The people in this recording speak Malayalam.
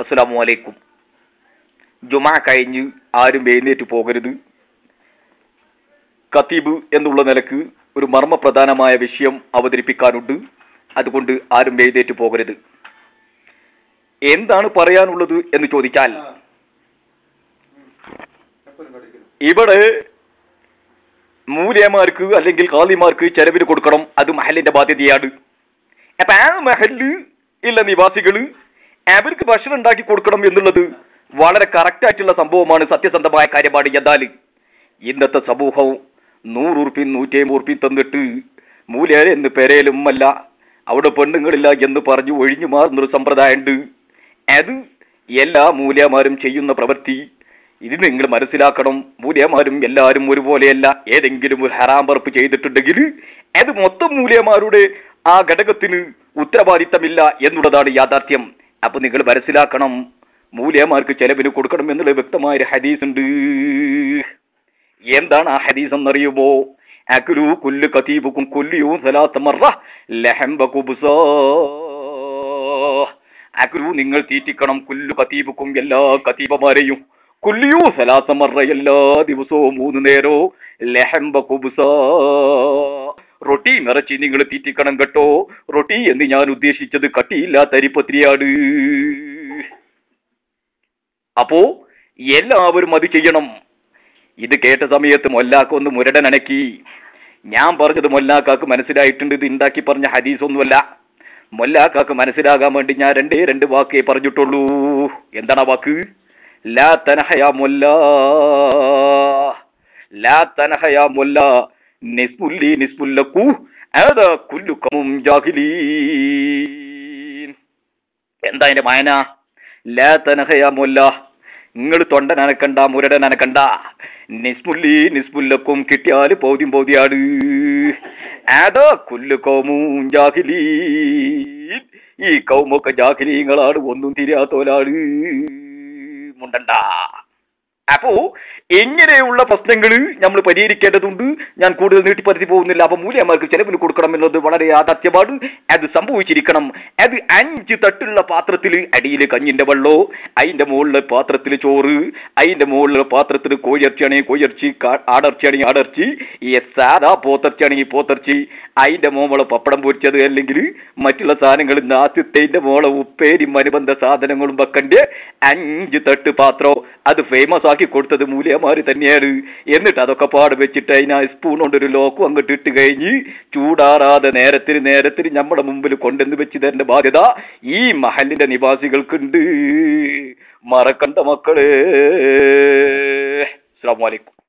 അസ്സലാമു വലൈക്കും ജുമാ കഴിഞ്ഞ് ആരും എഴുന്നേറ്റ് പോകരുത്. ഖത്തീബ് എന്നുള്ള നിലയ്ക്ക് ഒരു മർമ്മപ്രധാനമായ വിഷയം അവതരിപ്പിക്കാനുണ്ട്. അതുകൊണ്ട് ആരും എഴുന്നേറ്റ് പോകരുത്. എന്താണ് പറയാനുള്ളത് എന്ന് ചോദിച്ചാൽ ഇവിടെ മൂലയമാർക്ക് അല്ലെങ്കിൽ കാളിമാർക്ക് ചെലവിന് കൊടുക്കണം. അത് മഹലിന്റെ ബാധ്യതയാണ്. അപ്പൊ ആ മഹൽ ഇല്ല നിവാസികൾ അവർക്ക് ഭക്ഷണം ഉണ്ടാക്കി കൊടുക്കണം എന്നുള്ളത് വളരെ കറക്റ്റായിട്ടുള്ള സംഭവമാണ് സത്യസന്ധമായ കാര്യമാണ് എന്നാൽ ഇന്നത്തെ സമൂഹം നൂറ് നൂറ്റിയമ്പത് നൂറ്റി അമ്പത് ഉറുപ്പി തന്നിട്ട് മൂല്യർ എന്ന് പെരയിലും അല്ല അവിടെ പെണ്ണുങ്ങളില്ല എന്ന് പറഞ്ഞു ഒഴിഞ്ഞു മാറുന്നൊരു സമ്പ്രദായമുണ്ട്. അത് എല്ലാ മൂലയമാരും ചെയ്യുന്ന പ്രവൃത്തി. ഇത് നിങ്ങൾ മനസ്സിലാക്കണം മൂലയമാരും എല്ലാവരും ഒരുപോലെയല്ല. ഏതെങ്കിലും ഒരു ഹറാം പറപ്പ് ചെയ്തിട്ടുണ്ടെങ്കിൽ അത് മൊത്തം മൂലയമാരുടെ ആ ഘടകത്തിന് ഉത്തരവാദിത്തമില്ല എന്നുള്ളതാണ് യാഥാർത്ഥ്യം. അപ്പൊ നിങ്ങൾ മനസ്സിലാക്കണം. മൂല്യമാർക്ക് ചെലവിന് കൊടുക്കണം എന്നുള്ള വ്യക്തമായ ഒരു ഹദീസ് ഉണ്ട് എന്താണ് ആ ഹദീസ് എന്നറിയുമോ അക്രു കുല്ലു കതീബുക്കും കൊല്ലിയും സലാത്തമറ അക്കുരു നിങ്ങൾ തീറ്റിക്കണം കുല്ലു കതീബുക്കും എല്ലാ കതീബമാരെയും. കുല്ലിയൂ സലാത്തമറ എല്ലാ ദിവസവും മൂന്ന് നേരോ ലഹംബ കുബ്സ റൊട്ടി നിറച്ച് നിങ്ങൾ തീറ്റിക്കണം കേട്ടോ. റൊട്ടി എന്ന് ഞാൻ ഉദ്ദേശിച്ചത് കട്ടിയില്ലാത്ത അരിപ്പത്തിരിയാണ് അപ്പോ എല്ലാവരും അത് ചെയ്യണം. ഇത് കേട്ട സമയത്ത് മൊല്ലാക്ക ഒന്ന് അനക്കി. ഞാൻ പറഞ്ഞത് മൊല്ലാക്കാക്ക് മനസ്സിലായിട്ടുണ്ട് ഇത് ഉണ്ടാക്കി പറഞ്ഞ ഹദീസ് ഒന്നുമല്ല മൊല്ലാക്കാക്ക് മനസ്സിലാകാൻ വേണ്ടി ഞാൻ രണ്ടേ രണ്ട് വാക്കേ പറഞ്ഞിട്ടുള്ളൂ. എന്താണ് വാക്ക്? ലാ തനഹയാ മൊല്ല. ലാ തനഹയാ മൊല്ല. നിസ്മുല്ലി നിസ്മുല്ലക്കു കുല്ലുക്കമും എന്താ അതിന്റെ മായന? ലാ തനഹയ മൊല്ല. നിങ്ങൾ തൊണ്ട നനക്കണ്ട മുരട നനക്കണ്ട. നിസ്മുല്ലി നിസ്മുല്ലക്കും കിട്ടിയാൽ പൗതിയും പൗതിയാണ് അതാ കുല്ലു കൗമും ജാഹിലീൻ ഈ കൗമൊക്കെ ജാഹിലീങ്ങളാണ് ഒന്നും തിരിയാത്തോലാണ് മുണ്ടണ്ട. അപ്പോ ഇങ്ങനെയുള്ള പ്രശ്നങ്ങൾ നമ്മൾ പരിഹരിക്കേണ്ടതുണ്ട്? ഞാൻ കൂടുതൽ നീട്ടിപ്പരത്തി പോകുന്നില്ല. അപ്പൊ മൂല്യമാർക്ക് ചെലവിന് കൊടുക്കണം എന്നത് വളരെ യാഥാർത്ഥ്യമാണ്. അത് സംഭവിച്ചിരിക്കണം. അത് അഞ്ച് തട്ടുള്ള പാത്രത്തിൽ അടിയിൽ കഞ്ഞിന്റെ വെള്ളോ അതിന്റെ മുകളിലെ പാത്രത്തിൽ ചോറ് അതിന്റെ മുകളിലെ പാത്രത്തിൽ കോഴിയിറച്ചിയാണെങ്കിൽ കോഴിയിറച്ചി ആടർച്ചിയാണെങ്കിൽ ആടർച്ചി ഈ സാധാ പോത്തർച്ചിയാണെങ്കിൽ പോത്തർച്ചി അതിന്റെ മോളെ പപ്പടം പൊരിച്ചത് അല്ലെങ്കിൽ മറ്റുള്ള സാധനങ്ങൾ നാസ്യത്തിന്റെ മോളെ ഉപ്പേരിയും അനുബന്ധ സാധനങ്ങളും വെക്കണ്ട്. അഞ്ച് തട്ട് പാത്രം. അത് ഫേമസ് ആക്കി കൊടുത്തത് മൂല്യമാര് തന്നെയാണ്. എന്നിട്ട് അതൊക്കെ പാട് വെച്ചിട്ട് അതിന് ആ സ്പൂൺ കൊണ്ടൊരു ലോക്കും അങ്ങോട്ട് ഇട്ട് കഴിഞ്ഞ് ചൂടാറാതെ നേരത്തിന് നേരത്തിന് നമ്മുടെ മുമ്പിൽ കൊണ്ടെന്ന് വെച്ച് തരേണ്ട ബാധ്യത ഈ മഹലിന്റെ നിവാസികൾക്കുണ്ട്. മറക്കണ്ട മക്കൾ. അസ്സാം വലൈക്കും